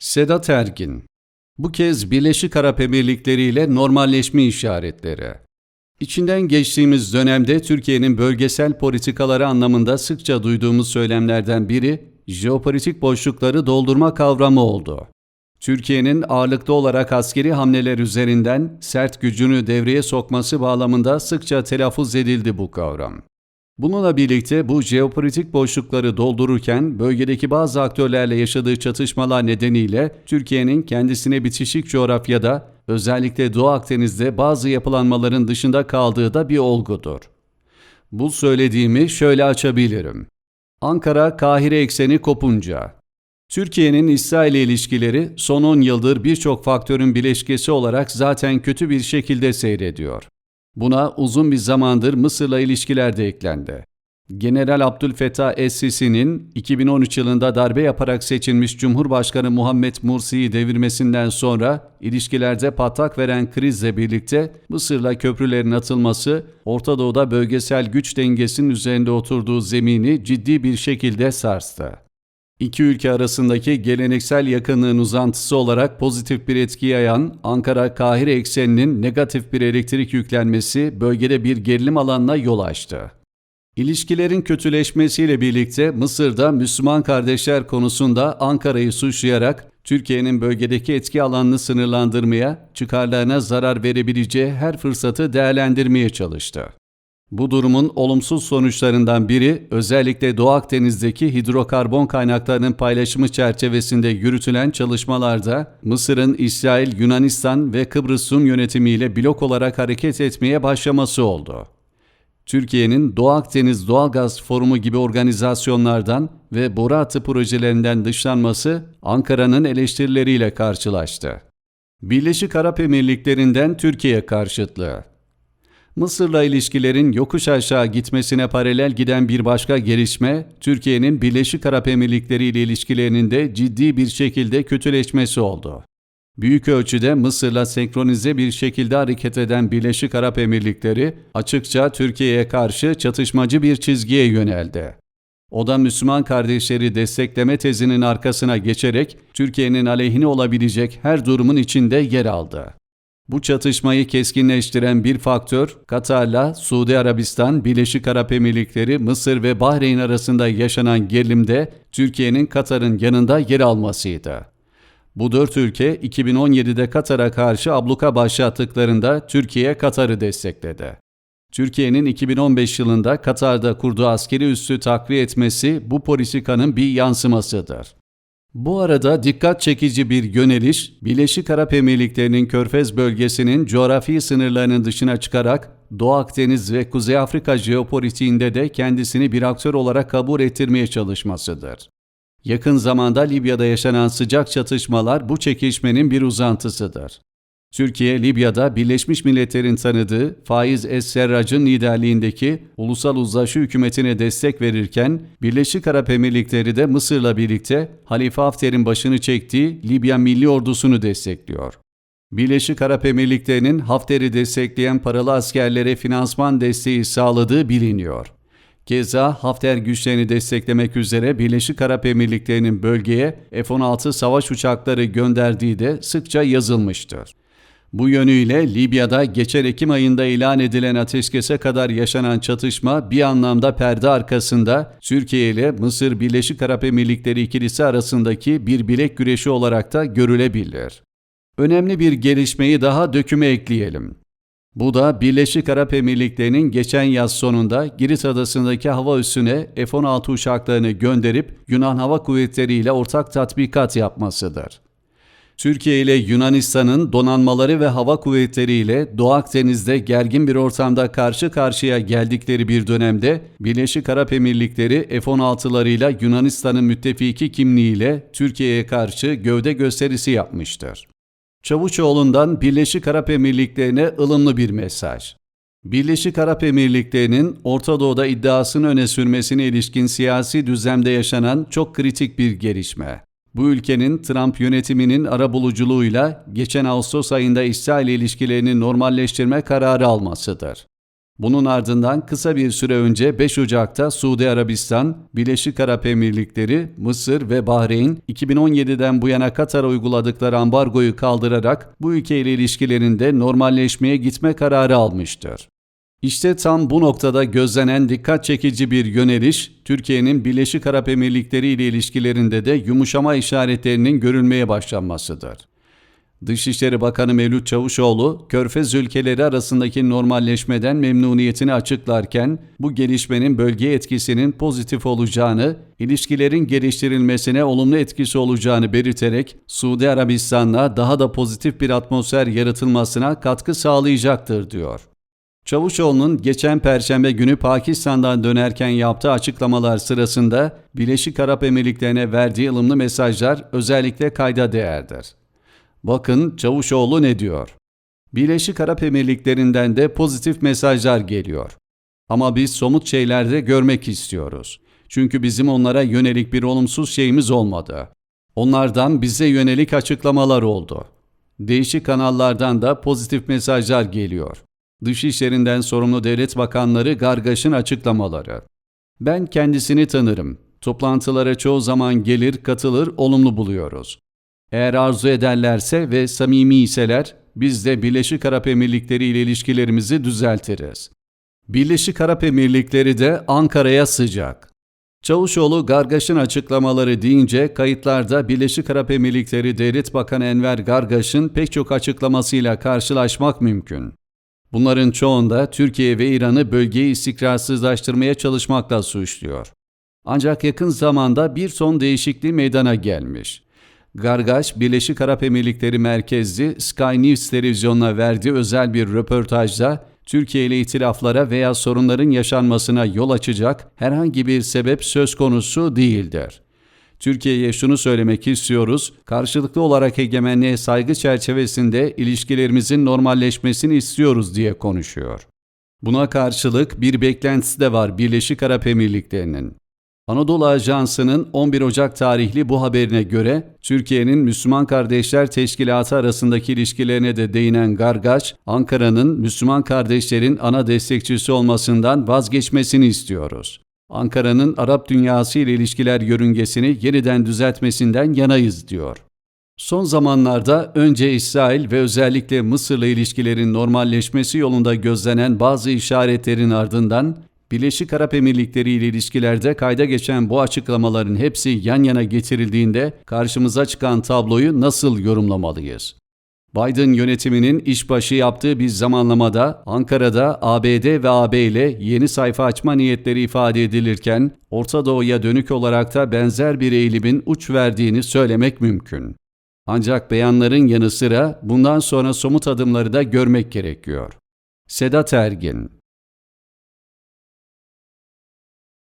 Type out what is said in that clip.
Sedat Ergin Bu kez Birleşik Arap Emirlikleri ile normalleşme işaretleri. İçinden geçtiğimiz dönemde Türkiye'nin bölgesel politikaları anlamında sıkça duyduğumuz söylemlerden biri, jeopolitik boşlukları doldurma kavramı oldu. Türkiye'nin ağırlıklı olarak askeri hamleler üzerinden sert gücünü devreye sokması bağlamında sıkça telaffuz edildi bu kavram. Bununla birlikte bu jeopolitik boşlukları doldururken bölgedeki bazı aktörlerle yaşadığı çatışmalar nedeniyle Türkiye'nin kendisine bitişik coğrafyada özellikle Doğu Akdeniz'de bazı yapılanmaların dışında kaldığı da bir olgudur. Bu söylediğimi şöyle açabilirim. Ankara-Kahire ekseni kopunca Türkiye'nin İsrail ilişkileri son 10 yıldır birçok faktörün bileşkesi olarak zaten kötü bir şekilde seyrediyor. Buna uzun bir zamandır Mısır'la ilişkiler de eklendi. General Abdülfettah Es-Sisi'nin 2013 yılında darbe yaparak seçilmiş Cumhurbaşkanı Muhammed Mursi'yi devirmesinden sonra ilişkilerde patlak veren krizle birlikte Mısır'la köprülerin atılması, Orta Doğu'da bölgesel güç dengesinin üzerinde oturduğu zemini ciddi bir şekilde sarstı. İki ülke arasındaki geleneksel yakınlığın uzantısı olarak pozitif bir etki yayan Ankara-Kahire ekseninin negatif bir elektrik yüklenmesi bölgede bir gerilim alanına yol açtı. İlişkilerin kötüleşmesiyle birlikte Mısır'da Müslüman kardeşler konusunda Ankara'yı suçlayarak Türkiye'nin bölgedeki etki alanını sınırlandırmaya, çıkarlarına zarar verebileceği her fırsatı değerlendirmeye çalıştı. Bu durumun olumsuz sonuçlarından biri özellikle Doğu Akdeniz'deki hidrokarbon kaynaklarının paylaşımı çerçevesinde yürütülen çalışmalarda Mısır'ın İsrail, Yunanistan ve Kıbrıs Rum yönetimiyle blok olarak hareket etmeye başlaması oldu. Türkiye'nin Doğu Akdeniz Doğalgaz Forumu gibi organizasyonlardan ve boru hattı projelerinden dışlanması Ankara'nın eleştirileriyle karşılaştı. Birleşik Arap Emirlikleri'nden Türkiye karşıtlığı Mısır'la ilişkilerin yokuş aşağı gitmesine paralel giden bir başka gelişme, Türkiye'nin Birleşik Arap Emirlikleri ile ilişkilerinin de ciddi bir şekilde kötüleşmesi oldu. Büyük ölçüde Mısır'la senkronize bir şekilde hareket eden Birleşik Arap Emirlikleri açıkça Türkiye'ye karşı çatışmacı bir çizgiye yöneldi. O da Müslüman kardeşleri destekleme tezinin arkasına geçerek Türkiye'nin aleyhine olabilecek her durumun içinde yer aldı. Bu çatışmayı keskinleştiren bir faktör, Katar'la Suudi Arabistan, Birleşik Arap Emirlikleri, Mısır ve Bahreyn arasında yaşanan gerilimde Türkiye'nin Katar'ın yanında yer almasıydı. Bu dört ülke 2017'de Katar'a karşı abluka başlattıklarında Türkiye Katar'ı destekledi. Türkiye'nin 2015 yılında Katar'da kurduğu askeri üssü takviye etmesi bu politikanın bir yansımasıdır. Bu arada dikkat çekici bir yöneliş, Birleşik Arap Emirlikleri'nin Körfez bölgesinin coğrafi sınırlarının dışına çıkarak Doğu Akdeniz ve Kuzey Afrika jeopolitiğinde de kendisini bir aktör olarak kabul ettirmeye çalışmasıdır. Yakın zamanda Libya'da yaşanan sıcak çatışmalar bu çekişmenin bir uzantısıdır. Türkiye, Libya'da Birleşmiş Milletler'in tanıdığı Faiz Es-Serrac'ın liderliğindeki Ulusal Uzlaşı hükümetine destek verirken, Birleşik Arap Emirlikleri de Mısır'la birlikte Halife Hafter'in başını çektiği Libya Milli Ordusu'nu destekliyor. Birleşik Arap Emirlikleri'nin Hafter'i destekleyen paralı askerlere finansman desteği sağladığı biliniyor. Keza Hafter güçlerini desteklemek üzere Birleşik Arap Emirlikleri'nin bölgeye F-16 savaş uçakları gönderdiği de sıkça yazılmıştır. Bu yönüyle Libya'da geçen Ekim ayında ilan edilen ateşkese kadar yaşanan çatışma bir anlamda perde arkasında Türkiye ile Mısır Birleşik Arap Emirlikleri ikilisi arasındaki bir bilek güreşi olarak da görülebilir. Önemli bir gelişmeyi daha döküme ekleyelim. Bu da Birleşik Arap Emirlikleri'nin geçen yaz sonunda Girit Adası'ndaki hava üssüne F-16 uçaklarını gönderip Yunan Hava Kuvvetleri ile ortak tatbikat yapmasıdır. Türkiye ile Yunanistan'ın donanmaları ve hava kuvvetleri ile Doğu Akdeniz'de gergin bir ortamda karşı karşıya geldikleri bir dönemde Birleşik Arap Emirlikleri F-16'larıyla Yunanistan'ın müttefiki kimliğiyle Türkiye'ye karşı gövde gösterisi yapmıştır. Çavuşoğlu'ndan Birleşik Arap Emirlikleri'ne ılımlı bir mesaj. Birleşik Arap Emirlikleri'nin Orta Doğu'da iddiasını öne sürmesine ilişkin siyasi düzlemde yaşanan çok kritik bir gelişme. Bu ülkenin Trump yönetiminin arabuluculuğuyla geçen Ağustos ayında İsrail ilişkilerini normalleştirme kararı almasıdır. Bunun ardından kısa bir süre önce 5 Ocak'ta Suudi Arabistan, Birleşik Arap Emirlikleri, Mısır ve Bahreyn 2017'den bu yana Katar'a uyguladıkları ambargoyu kaldırarak bu ülkeyle ilişkilerinde normalleşmeye gitme kararı almıştır. İşte tam bu noktada gözlenen dikkat çekici bir yöneliş, Türkiye'nin Birleşik Arap Emirlikleri ile ilişkilerinde de yumuşama işaretlerinin görülmeye başlanmasıdır. Dışişleri Bakanı Mevlüt Çavuşoğlu, Körfez ülkeleri arasındaki normalleşmeden memnuniyetini açıklarken, bu gelişmenin bölge etkisinin pozitif olacağını, ilişkilerin geliştirilmesine olumlu etkisi olacağını belirterek, Suudi Arabistan'la daha da pozitif bir atmosfer yaratılmasına katkı sağlayacaktır diyor. Çavuşoğlu'nun geçen perşembe günü Pakistan'dan dönerken yaptığı açıklamalar sırasında Birleşik Arap Emirlikleri'ne verdiği ılımlı mesajlar özellikle kayda değerdir. Bakın Çavuşoğlu ne diyor? Birleşik Arap Emirlikleri'nden de pozitif mesajlar geliyor. Ama biz somut şeylerde görmek istiyoruz. Çünkü bizim onlara yönelik bir olumsuz şeyimiz olmadı. Onlardan bize yönelik açıklamalar oldu. Değişik kanallardan da pozitif mesajlar geliyor. Dışişlerinden sorumlu devlet bakanları Gargaş'ın açıklamaları. Ben kendisini tanırım. Toplantılara çoğu zaman gelir, katılır, olumlu buluyoruz. Eğer arzu ederlerse ve samimi iseler biz de Birleşik Arap Emirlikleri ile ilişkilerimizi düzeltiriz. Birleşik Arap Emirlikleri de Ankara'ya sıcak. Çavuşoğlu Gargaş'ın açıklamaları deyince kayıtlarda Birleşik Arap Emirlikleri Devlet Bakanı Enver Gargaş'ın pek çok açıklamasıyla karşılaşmak mümkün. Bunların çoğunda Türkiye ve İran'ı bölgeyi istikrarsızlaştırmaya çalışmakla suçluyor. Ancak yakın zamanda bir son değişikliği meydana gelmiş. Gargaş, Birleşik Arap Emirlikleri merkezli Sky News televizyonuna verdiği özel bir röportajda Türkiye ile itilaflara veya sorunların yaşanmasına yol açacak herhangi bir sebep söz konusu değildir. Türkiye'ye şunu söylemek istiyoruz, karşılıklı olarak egemenliğe saygı çerçevesinde ilişkilerimizin normalleşmesini istiyoruz diye konuşuyor. Buna karşılık bir beklentisi de var Birleşik Arap Emirlikleri'nin. Anadolu Ajansı'nın 11 Ocak tarihli bu haberine göre Türkiye'nin Müslüman Kardeşler Teşkilatı arasındaki ilişkilerine de değinen Gargaç, Ankara'nın Müslüman kardeşlerin ana destekçisi olmasından vazgeçmesini istiyoruz. Ankara'nın Arap dünyası ile ilişkiler yörüngesini yeniden düzeltmesinden yanayız diyor. Son zamanlarda önce İsrail ve özellikle Mısır'la ilişkilerin normalleşmesi yolunda gözlenen bazı işaretlerin ardından Birleşik Arap Emirlikleri ile ilişkilerde kayda geçen bu açıklamaların hepsi yan yana getirildiğinde karşımıza çıkan tabloyu nasıl yorumlamalıyız? Biden yönetiminin işbaşı yaptığı bir zamanlamada Ankara'da ABD ve AB ile yeni sayfa açma niyetleri ifade edilirken Orta Doğu'ya dönük olarak da benzer bir eğilimin uç verdiğini söylemek mümkün. Ancak beyanların yanı sıra bundan sonra somut adımları da görmek gerekiyor. Sedat Ergin